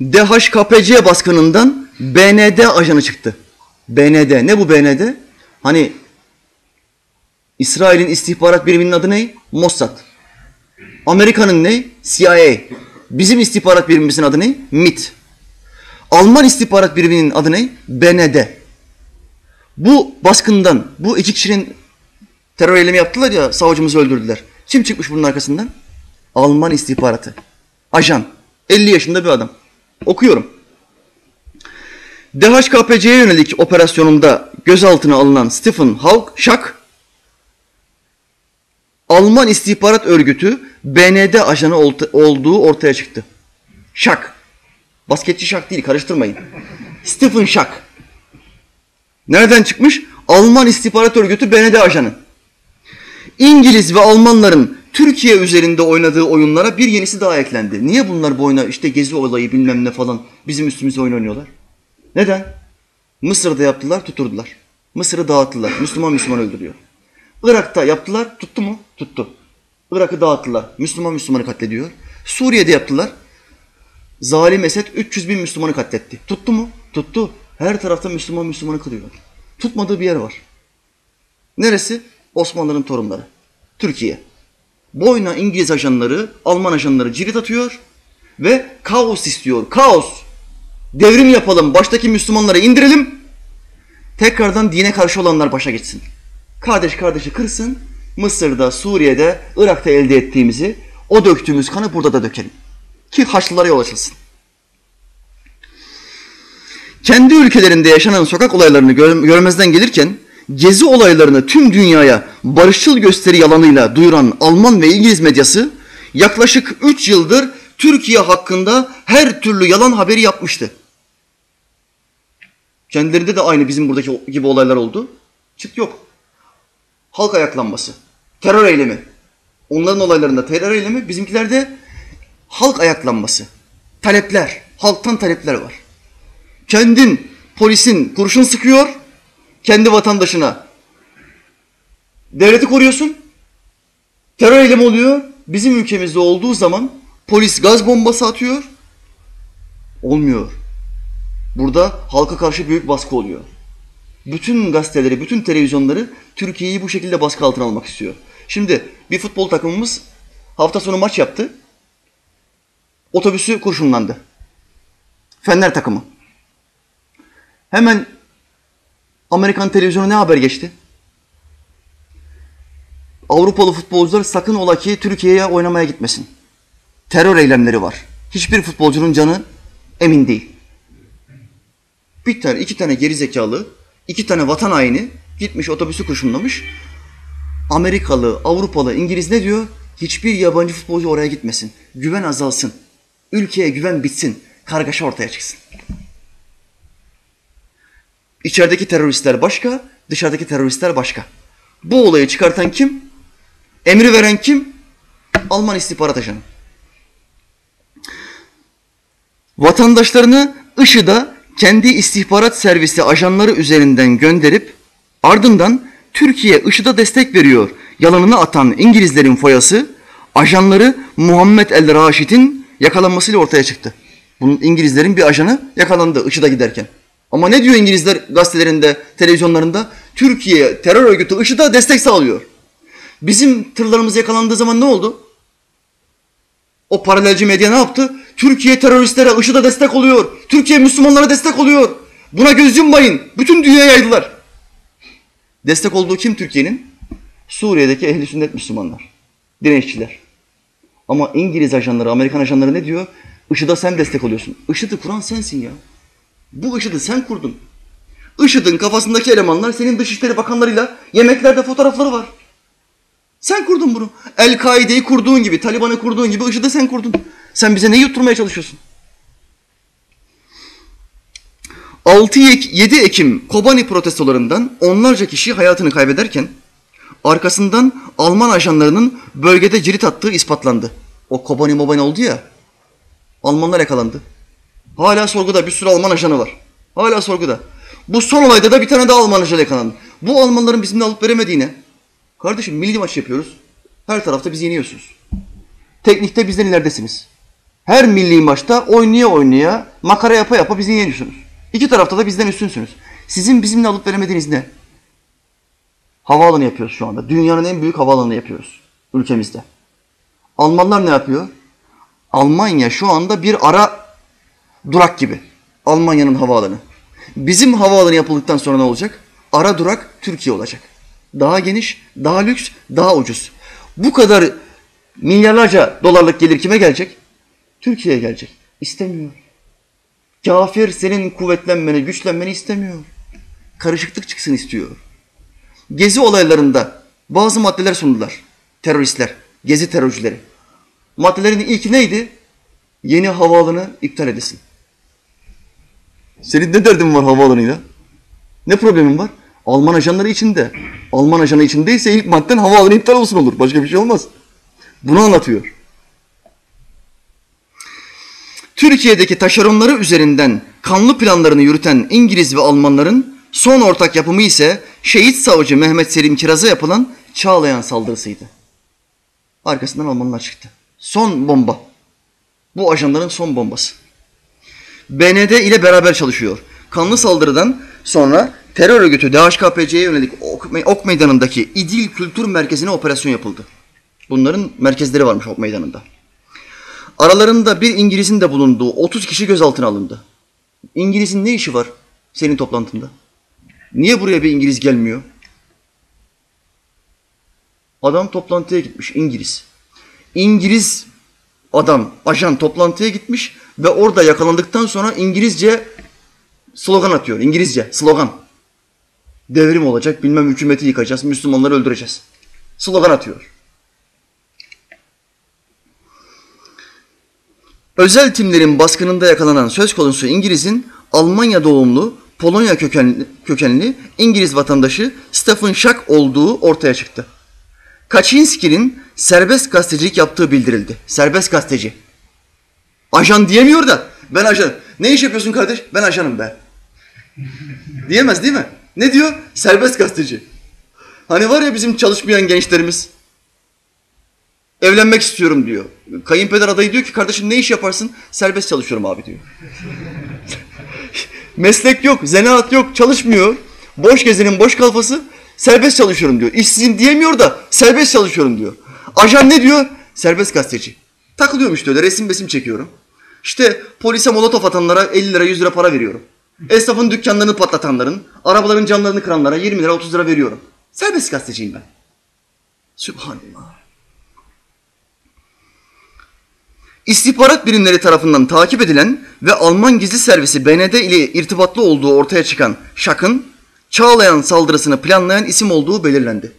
DHKPC baskınından BND ajanı çıktı. BND. Ne bu BND? Hani İsrail'in istihbarat biriminin adı ne? Mossad. Amerika'nın ne? CIA. Bizim istihbarat birimimizin adı ne? MIT. Alman istihbarat biriminin adı ne? BND. Bu baskından, bu iki kişinin terör eylemi yaptılar ya, savcımızı öldürdüler. Kim çıkmış bunun arkasından? Alman istihbaratı. Ajan. 50 yaşında bir adam. Okuyorum. DHKPC'ye yönelik operasyonunda gözaltına alınan Stephen Hawk, Schack, Alman istihbarat örgütü BND ajanı olduğu ortaya çıktı. Schack. Basketçi Schack değil, karıştırmayın. Stephen Schack. Nereden çıkmış? Alman istihbarat örgütü BND ajanı. İngiliz ve Almanların Türkiye üzerinde oynadığı oyunlara bir yenisi daha eklendi. Niye bunlar bu oyuna işte gezi olayı bilmem ne falan bizim üstümüze oyun oynuyorlar? Neden? Mısır'da yaptılar, tuturdular. Mısır'ı dağıttılar. Müslüman Müslüman öldürüyor. Irak'ta yaptılar, tuttu mu? Tuttu. Irak'ı dağıttılar. Müslüman Müslümanı katlediyor. Suriye'de yaptılar. Zalim Esed 300 bin Müslümanı katletti. Tuttu mu? Tuttu. Her tarafta Müslüman Müslümanı kılıyorlar. Tutmadığı bir yer var. Neresi? Osmanlıların torunları. Türkiye. Boyuna İngiliz ajanları, Alman ajanları cirit atıyor ve kaos istiyor. Kaos. Devrim yapalım, baştaki Müslümanları indirelim. Tekrardan dine karşı olanlar başa geçsin. Kardeş kardeşi kırsın. Mısır'da, Suriye'de, Irak'ta elde ettiğimizi, o döktüğümüz kanı burada da dökelim. Ki Haçlılara yol açılsın. Kendi ülkelerinde yaşanan sokak olaylarını görmezden gelirken gezi olaylarını tüm dünyaya barışçıl gösteri yalanıyla duyuran Alman ve İngiliz medyası yaklaşık 3 yıldır Türkiye hakkında her türlü yalan haberi yapmıştı. Kendilerinde de aynı bizim buradaki gibi olaylar oldu. Çıt yok. Halk ayaklanması, terör eylemi. Onların olaylarında terör eylemi, bizimkilerde halk ayaklanması. Talepler, halktan talepler var. Kendin polisin kurşun sıkıyor, kendi vatandaşına. Devleti koruyorsun. Terör eylemi oluyor. Bizim ülkemizde olduğu zaman polis gaz bombası atıyor. Olmuyor. Burada halka karşı büyük baskı oluyor. Bütün gazeteleri, bütün televizyonları Türkiye'yi bu şekilde baskı altına almak istiyor. Şimdi bir futbol takımımız hafta sonu maç yaptı. Otobüsü kurşunlandı. Fener takımı. Hemen Amerikan televizyonu ne haber geçti? Avrupalı futbolcular sakın ola ki Türkiye'ye oynamaya gitmesin. Terör eylemleri var. Hiçbir futbolcunun canı emin değil. Bir tane, iki tane geri zekalı, iki tane vatan haini gitmiş otobüsü kurşunlamış. Amerikalı, Avrupalı, İngiliz ne diyor? Hiçbir yabancı futbolcu oraya gitmesin. Güven azalsın. Ülkeye güven bitsin. Kargaşa ortaya çıksın. İçerideki teröristler başka, dışarıdaki teröristler başka. Bu olayı çıkartan kim? Emri veren kim? Alman istihbarat ajanı. Vatandaşlarını IŞİD'e kendi istihbarat servisi ajanları üzerinden gönderip ardından Türkiye IŞİD'e destek veriyor yalanını atan İngilizlerin foyası ajanları Muhammed El Raşid'in yakalanmasıyla ortaya çıktı. Bunun İngilizlerin bir ajanı yakalandı IŞİD'e giderken. Ama ne diyor İngilizler gazetelerinde, televizyonlarında? Türkiye terör örgütü IŞİD'e destek sağlıyor. Bizim tırlarımız yakalandığı zaman ne oldu? O paralelci medya ne yaptı? Türkiye teröristlere, IŞİD'e destek oluyor. Türkiye Müslümanlara destek oluyor. Buna göz yummayın. Bütün dünyaya yaydılar. Destek olduğu kim Türkiye'nin? Suriye'deki ehli sünnet Müslümanlar. Direnişçiler. Ama İngiliz ajanları, Amerikan ajanları ne diyor? IŞİD'e sen destek oluyorsun. IŞİD'i kuran sensin ya. Bu IŞİD'i sen kurdun. IŞİD'in kafasındaki elemanlar senin Dışişleri Bakanlarıyla yemeklerde fotoğrafları var. Sen kurdun bunu. El-Kaide'yi kurduğun gibi, Taliban'ı kurduğun gibi IŞİD'i sen kurdun. Sen bize ne yutturmaya çalışıyorsun? 6-7 Ekim Kobani protestolarından onlarca kişi hayatını kaybederken arkasından Alman ajanlarının bölgede cirit attığı ispatlandı. O Kobani Mobani oldu ya, Almanlar yakalandı. Hala sorguda bir sürü Alman ajanı var. Hala sorguda. Bu son olayda da bir tane daha Alman ajanı yakalandı. Bu Almanların bizimle alıp veremediğine. Kardeşim milli maç yapıyoruz. Her tarafta bizi yeniyorsunuz. Teknikte bizden ileridesiniz. Her milli maçta oynaya oynaya, makara yapa yapa bizi yeniyorsunuz. İki tarafta da bizden üstünsünüz. Sizin bizimle alıp veremediğiniz ne? Havaalanı yapıyoruz şu anda. Dünyanın en büyük havaalanını yapıyoruz ülkemizde. Almanlar ne yapıyor? Almanya şu anda bir ara durak gibi. Almanya'nın havaalanı. Bizim havaalanı yapıldıktan sonra ne olacak? Ara durak Türkiye olacak. Daha geniş, daha lüks, daha ucuz. Bu kadar milyarlarca dolarlık gelir kime gelecek? Türkiye'ye gelecek. İstemiyor. Kafir senin kuvvetlenmeni, güçlenmeni istemiyor. Karışıklık çıksın istiyor. Gezi olaylarında bazı maddeler sundular. Teröristler, gezi terörcüleri. Maddelerin ilki neydi? Yeni havaalanı iptal edesin. Senin ne derdin var havaalanıyla? Ne problemin var? Alman ajanları içinde. Alman ajanı içindeyse ilk madden havaalanı iptal olsun olur. Başka bir şey olmaz. Bunu anlatıyor. Türkiye'deki taşeronları üzerinden kanlı planlarını yürüten İngiliz ve Almanların son ortak yapımı ise şehit savcı Mehmet Selim Kiraz'a yapılan Çağlayan saldırısıydı. Arkasından Almanlar çıktı. Son bomba. Bu ajanların son bombası. BND ile beraber çalışıyor. Kanlı saldırıdan sonra terör örgütü DHKPC'ye yönelik Ok Meydanı'ndaki İdil Kültür Merkezi'ne operasyon yapıldı. Bunların merkezleri varmış Ok Meydanı'nda. Aralarında bir İngiliz'in de bulunduğu 30 kişi gözaltına alındı. İngiliz'in ne işi var senin toplantında? Niye buraya bir İngiliz gelmiyor? Adam toplantıya gitmiş İngiliz. İngiliz adam, ajan toplantıya gitmiş ve orada yakalandıktan sonra İngilizce slogan atıyor. İngilizce slogan. Devrim olacak, bilmem hükümeti yıkacağız, Müslümanları öldüreceğiz. Slogan atıyor. Özel timlerin baskınında yakalanan söz konusu İngiliz'in Almanya doğumlu, Polonya kökenli, kökenli İngiliz vatandaşı Stephen Schack olduğu ortaya çıktı. Kaczynski'nin serbest gazetecilik yaptığı bildirildi. Serbest gazeteci. Ajan diyemiyor da ben ajan. Ne iş yapıyorsun kardeş? Ben ajanım be. Diyemez değil mi? Ne diyor? Serbest gazeteci. Hani var ya bizim çalışmayan gençlerimiz. Evlenmek istiyorum diyor. Kayınpeder adayı diyor ki kardeşim ne iş yaparsın? Serbest çalışıyorum abi diyor. Meslek yok, zanaat yok, çalışmıyor. Boş gezenin boş kalfası serbest çalışıyorum diyor. İşsizim diyemiyor da serbest çalışıyorum diyor. Ajan ne diyor? Serbest gazeteci. Takılıyorum işte öyle resim besim çekiyorum. İşte polise molotof atanlara 50 lira 100 lira para veriyorum. Esnafın dükkanlarını patlatanların, arabaların camlarını kıranlara 20 lira 30 lira veriyorum. Serbest gazeteciyim ben. Sübhanallah. İstihbarat birimleri tarafından takip edilen ve Alman gizli servisi BND ile irtibatlı olduğu ortaya çıkan Şak'ın Çağlayan saldırısını planlayan isim olduğu belirlendi.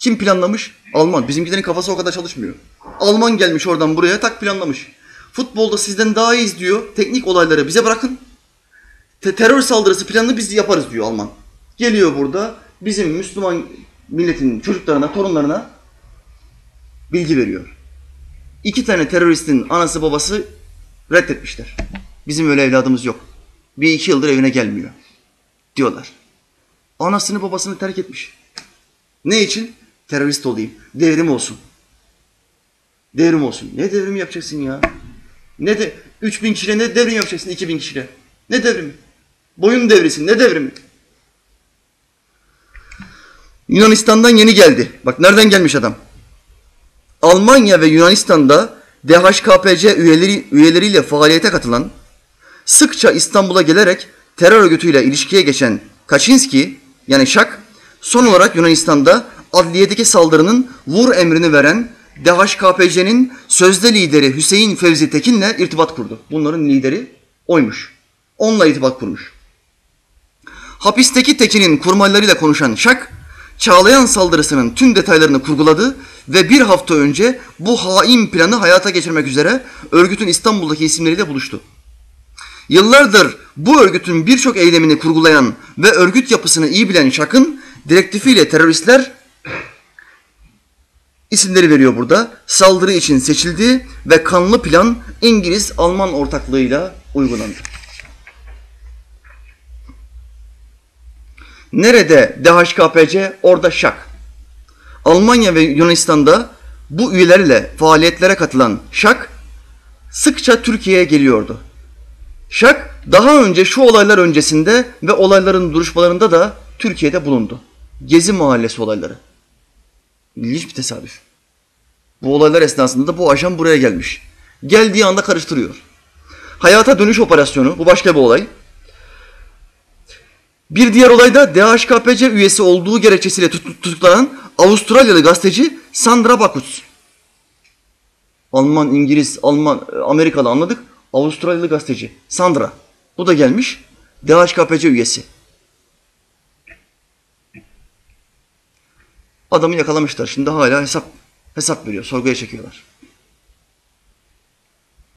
Kim planlamış? Alman. Bizimkilerin kafası o kadar çalışmıyor. Alman gelmiş oradan buraya tak planlamış. Futbolda sizden daha iyi diyor. Teknik olayları bize bırakın. Te- terör saldırısı planını biz yaparız diyor Alman. Geliyor burada bizim Müslüman milletin çocuklarına, torunlarına bilgi veriyor. İki tane teröristin anası babası reddetmişler. Bizim öyle evladımız yok. Bir iki yıldır evine gelmiyor. Diyorlar. Anasını babasını terk etmiş. Ne için? Terörist olayım. Devrim olsun. Devrim olsun. Ne devrim yapacaksın ya? Ne de 3000 kişiyle ne devrim yapacaksın 2000 kişiyle? Ne devrimi? Boyun devrisin. Ne devrimi? Yunanistan'dan yeni geldi. Bak nereden gelmiş adam? Almanya ve Yunanistan'da DHKPC üyeleri, üyeleriyle faaliyete katılan, sıkça İstanbul'a gelerek terör örgütüyle ilişkiye geçen Kaczynski yani Şak son olarak Yunanistan'da adliyedeki saldırının vur emrini veren DHKPC'nin sözde lideri Hüseyin Fevzi Tekin'le irtibat kurdu. Bunların lideri oymuş. Onunla irtibat kurmuş. Hapisteki Tekin'in kurmaylarıyla konuşan Şak, Çağlayan saldırısının tüm detaylarını kurguladı ve bir hafta önce bu hain planı hayata geçirmek üzere örgütün İstanbul'daki isimleriyle buluştu. Yıllardır bu örgütün birçok eylemini kurgulayan ve örgüt yapısını iyi bilen Şak'ın direktifiyle teröristler isimleri veriyor burada. Saldırı için seçildi ve kanlı plan İngiliz-Alman ortaklığıyla uygulandı. Nerede DHKPC? Orada Şak. Almanya ve Yunanistan'da bu üyelerle faaliyetlere katılan Şak, sıkça Türkiye'ye geliyordu. Şak daha önce şu olaylar öncesinde ve olayların duruşmalarında da Türkiye'de bulundu. Gezi Mahallesi olayları. İlginç bir tesadüf. Bu olaylar esnasında da bu ajan buraya gelmiş. Geldiği anda karıştırıyor. Hayata dönüş operasyonu, bu başka bir olay. Bir diğer olay da DHKPC üyesi olduğu gerekçesiyle tutuklanan Avustralyalı gazeteci Sandra Bakutz. Alman, İngiliz, Alman, Amerikalı anladık. Avustralyalı gazeteci Sandra. Bu da gelmiş. DHKPC üyesi. Adamı yakalamışlar. Şimdi hala hesap hesap veriyor. Sorguya çekiyorlar.